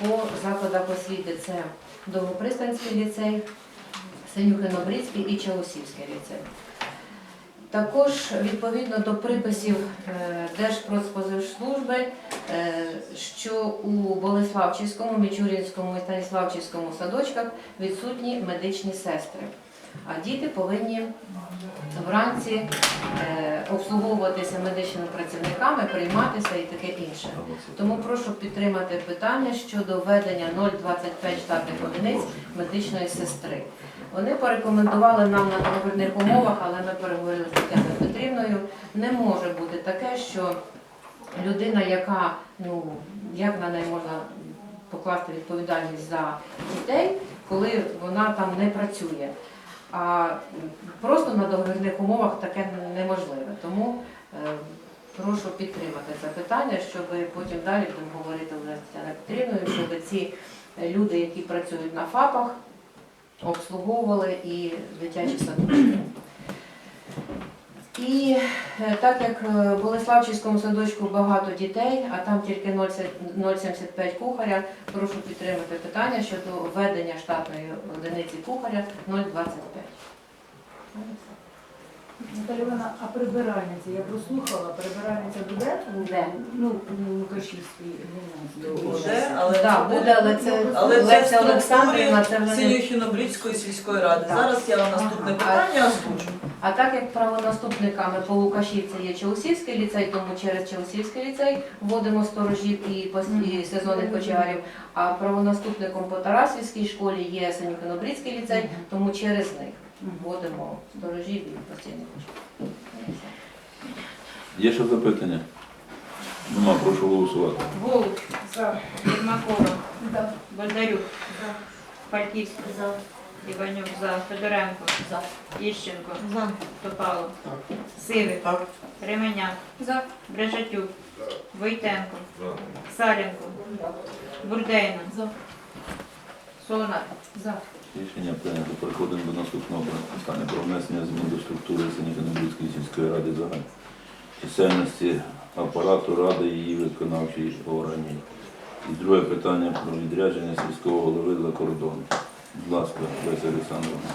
по закладах освіти це Довгопристанський ліцей, Синюхино-Брицький і Чаусівський ліцей. Також відповідно до приписів Держпродспозивслужби, Держпродспоживслужби, е, що у Болеславчівському, Мічурінському і Станіславчівському садочках відсутні медичні сестри. А діти повинні вранці е, обслуговуватися медичними працівниками, прийматися і таке інше. Тому прошу підтримати питання щодо введення 0,25 штатних одиниць медичної сестри. Вони порекомендували нам на договірних умовах, але ми переговорили з Тетяною Петрівною. Не може бути таке, що людина, яка ну як на неї можна покласти відповідальність за дітей, коли вона там не працює. А просто на договірних умовах таке неможливе. Тому е, прошу підтримати це питання, щоб потім далі будемо говорити з Тетяною Петрівною, щоб ці люди, які працюють на ФАПах, обслуговували і дитячі садочки. І е, так як е, в Болеславчівському садочку багато дітей, а там тільки 0,75 кухаря, прошу підтримати питання щодо введення штатної одиниці кухаря 0,25. Наталя Івановна, а прибиральниця, я прослухала, прибиральниця буде? Де? Ну, у Лукашівській гімназії. Буде, але Так, це буде, але це Але це в Леся Олександрівна, це не Синьохіно-Брідської сільської ради. Так. Зараз я вам наступне Ага. питання озвучу. А так як правонаступниками по Лукашівці є Чаусівський ліцей, тому через Чаусівський ліцей вводимо сторожів і, сезонних кочегарів. А правонаступником по Тарасівській школі є Санюхино-Брідський ліцей, тому через них вводимо сторожів і постійних кочегарів. Є ще запитання? Нема, прошу голосувати. Голуб, За. Єрмакова, Да. Бондарюк, Фальківська, Іванюк за, Федоренко, За. Іщенко, Топало, Сивик, Ременяк, Брежатюк, Войтенко, Саленко, Бурдейна, Солонар. За. Рішення прийнято. Переходимо до наступного питання про внесення змін до структури Синіконобрідської сільської ради загальної чисельності апарату ради і її виконавчої органів. І друге питання про відрядження сільського голови за кордон. Будь ласка, Леся Олександровна.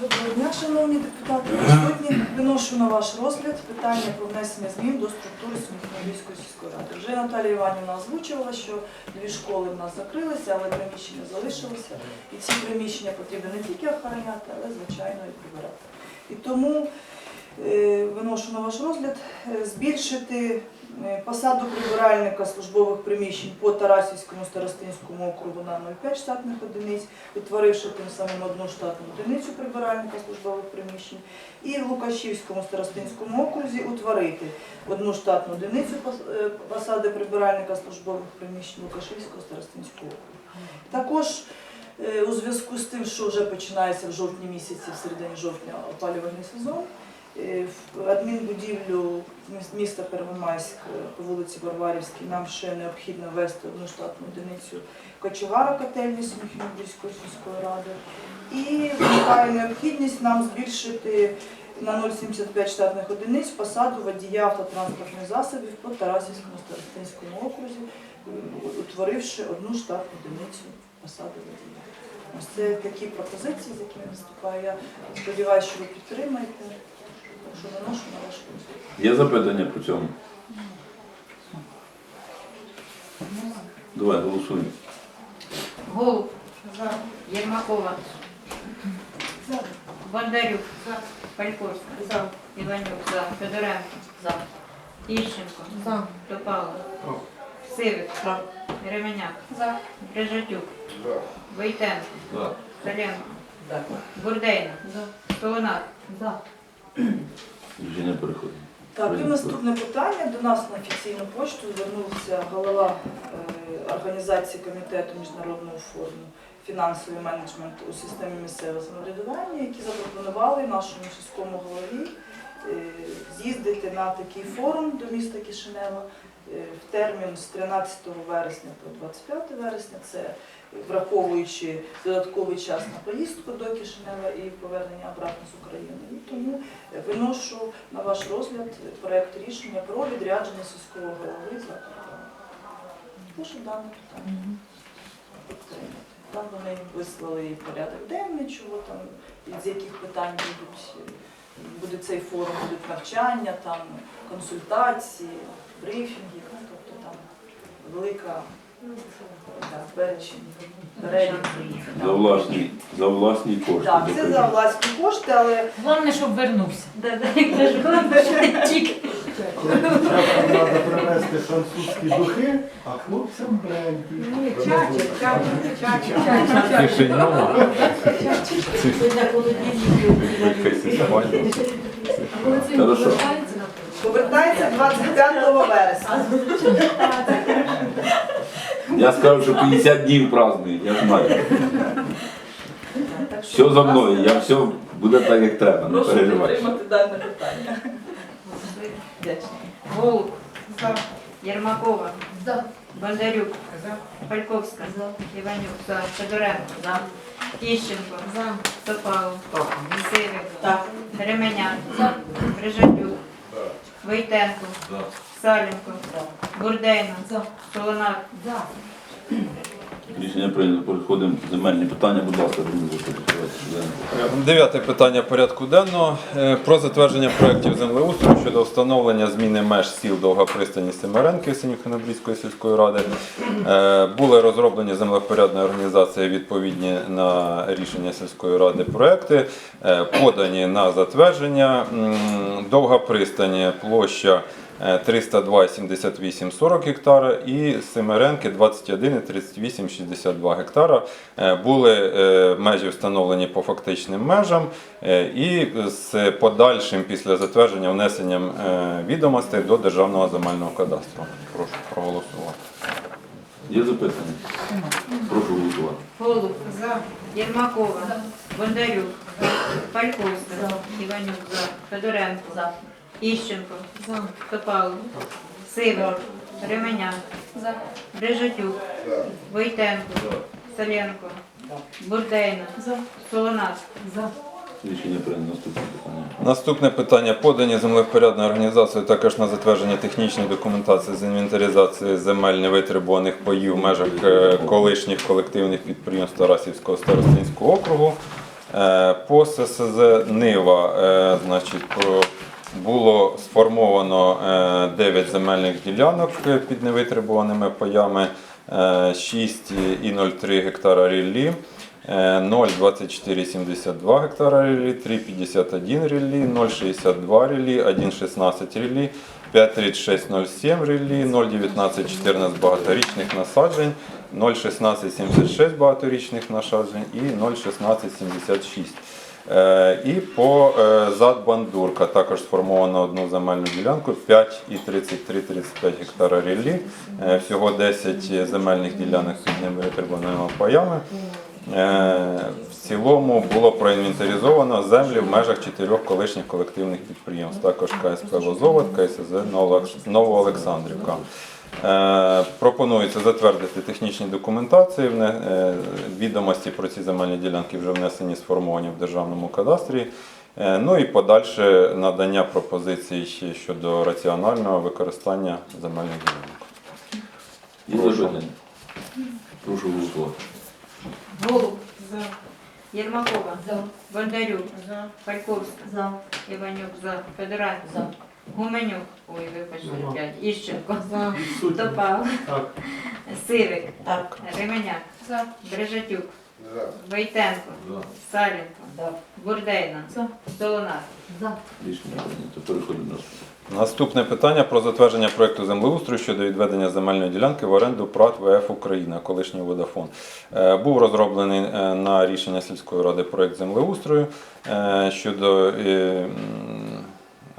Доброго дня, шановні депутати. Сьогодні виношу на ваш розгляд питання про внесення змін до структури Сумської сільської ради. Вже Наталія Іванівна озвучувала, що дві школи в нас закрилися, але приміщення залишилися. І ці приміщення потрібно не тільки охороняти, але звичайно і прибирати. І тому виношу на ваш розгляд е, збільшити е, посаду прибиральника службових приміщень по Тарасівському старостинському округу на 0,5 штатних одиниць утворивши тим самим одну штатну одиницю прибиральника службових приміщень, і в Лукашівському старостинському окрузі утворити одну штатну одиницю е, посади прибиральника службових приміщень Лукашівського старостинського округу. Також е, у зв'язку з тим, що вже починається в жовтні місяці, в середині жовтня опалювальний сезон, е, в адмінбудівлю міста Первомайськ е, по вулиці Варварівській нам ще необхідно ввести одну штатну одиницю кочегара котельні Сміхівської сільської ради. І виникає необхідність нам збільшити на 0,75 штатних одиниць посаду водія автотранспортних засобів по Тарасівському старостинському окрузі, е, утворивши одну штатну одиницю посади водія. Ось це такі пропозиції, з якими виступаю. Я сподіваюся, що ви підтримаєте. На. Є запитання по цьому? Давай голосуємо. Голуб, Єрмакова, Бондарюк, Фальківська, Іванюк. За, Федоренко, Іщенко, Топало, Сивик, Ременяк, Брежатюк, Войтенко, Саленко, Бурдейна, Солонар. Рішення переходимо. Так, і наступне питання. До нас на офіційну почту звернувся голова е, організації комітету міжнародного форуму фінансовий менеджмент у системі місцевого самоврядування, які запропонували нашому сільському голові е, з'їздити на такий форум до міста Кишинева е, в термін з 13 вересня по 25 вересня. Це враховуючи додатковий час на поїздку до Кишинева і повернення обратно з України. І тому виношу на ваш розгляд проект рішення про відрядження сільського голови за кордон. Прошу дане питання. підтримати. Там вони вислали і порядок денний, чого там, з яких питань будуть, буде цей форум, будуть навчання, там консультації, брифінги, ну, тобто там велика да, перечень, перелік. За власні, за власні кошти. Так, це за власні кошти, але Головне, щоб вернувся. Тільки Дівчатам треба привезти французькі духи, а хлопцям бренді. Хорошо. повертається 25 вересня. Я скажу, що 50 днів празднують, я знаю. Все за мною, я все буде так, як треба, не Прошу переживай. підтримати дане питання. Вдячна. Голуб. Єрмакова. Бондарюк. Пальковська. Іванюк. За. Федоренко. Тіщенко. Топалов. Сивик. Ременяк. Брижатюк. Войтенко. Саленко. Бурдейна. Солонар. Рішення прийнято. Переходимо до земельні питання. Будь ласка, Денис. Дев'яте питання порядку денного Е, про затвердження проєктів землеустрою щодо встановлення зміни меж сіл Довга пристані Семеренки Синьохонобрійської сільської ради. Е, Були розроблені землевпорядною організацією відповідні на рішення сільської ради проекти, е, подані на затвердження. Довга пристані площа е, 302,78,40 гектара і Семеренки 21,38,62 гектара. Е, Були е, межі встановлені по фактичним межам е, і з подальшим після затвердження внесенням відомостей до Державного земельного кадастру. Прошу проголосувати. Є запитання? Прошу голосувати. Голуб. Єрмакова. Бондарюк. Пальковська. Іванюк. За. Федоренко. Іщенко. Топалов. Сивик. Ременяк. Брижатюк. Войтенко. Соленко. Бурдейна. Солонар. Рішення прийнято. Наступне питання. Наступне питання. Подані землевпорядною організацією також на затвердження технічної документації з інвентаризації земель невитребуваних паїв в межах е, колишніх колективних підприємств Тарасівського старостинського округу. Е, По ССЗ Нива е, значить, про- було сформовано 9 земельних ділянок е, під невитребуваними паями, е, 6,03 гектара ріллі. Е, 0,2472 гектара ріллі, 3,51 ріллі, 0,62 ріллі, 1,16 ріллі, 5,3607 ріллі, 0,1914 багаторічних насаджень, 0,1676 багаторічних насаджень і 0,1676. Е, І по е, зад Бандурка також сформовано одну земельну ділянку 5,3335 гектара ріллі, Е, всього 10 земельних ділянок під невитребуваними паями. Е, В цілому було проінвентаризовано землі в межах чотирьох колишніх колективних підприємств, також КСП Лозовод, КСЗ Новоолександрівка. Е, Пропонується затвердити технічні документації. е, Відомості про ці земельні ділянки вже внесені, сформовані в державному кадастрі. Е, Ну і подальше надання пропозицій щодо раціонального використання земельних ділянок. Є Прошу. Прошу голосувати. Голуб. Єрмакова. Бондарюк. Пальковська. Іванюк. За. Федоренко. Гуменюк. Ой, вибачте, п'ять. Іщенко. Топал. Так. Сивик. Ременяк. Брижатюк. Войтенко. Саленко. Бурдейна. Солонар. Рішення прийнято. Переходимо до наступного. Наступне питання про затвердження проекту землеустрою щодо відведення земельної ділянки в оренду ПРАТ ВФ Україна, колишній Водафон. Е, Був розроблений е, на рішення сільської ради проект землеустрою е, щодо е, м,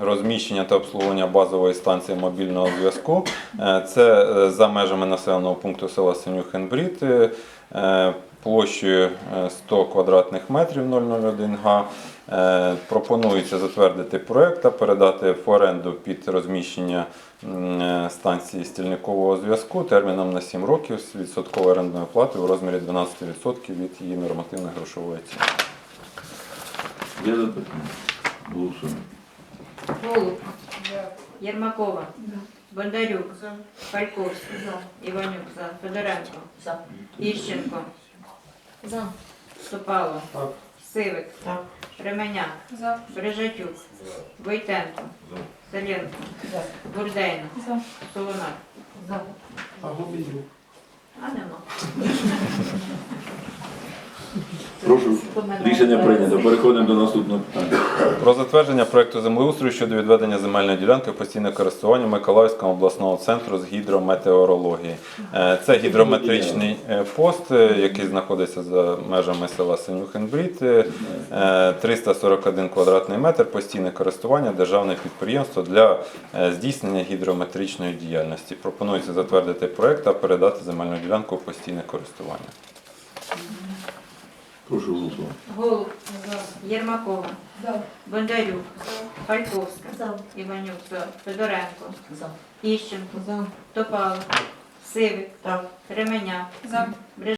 розміщення та обслуговування базової станції мобільного зв'язку. Е, Це е, за межами населеного пункту села Синюхенбрід. е, Площею е, 100 квадратних метрів 001 га. Пропонується затвердити проект та передати в оренду під розміщення станції стільникового зв'язку терміном на 7 років з відсотковою орендною платою у розмірі 12% від її нормативної грошової ціни. Є запитання? Голосуємо. Голуб. Єрмакова. Бондарюк, Фальковський, Іванюк, за. Федоренко, За. Іщенко, Топало, Сивик, Ременяк, Брижатюк, Войтенко, Селенко, Бурдейна, Солонар. А Гомію. А нема. Прошу. Рішення прийнято. Переходимо до наступного питання. Про затвердження проекту землеустрою щодо відведення земельної ділянки постійне користування Миколаївського обласного центру з гідрометеорології. Е, Це гідрометричний е, пост, е, який знаходиться за межами села Синюхенбрід. Е, 341 квадратний метр, постійне користування, державне підприємство для здійснення гідрометричної діяльності. Пропонується затвердити проект та передати земельну ділянку в постійне користування. Прошу голосувати. Голуб, Єрмакова, Бондарюк, Фальковська, Іванюк, за. Федоренко, Іщенко, Топало, Сивик, Ременяк,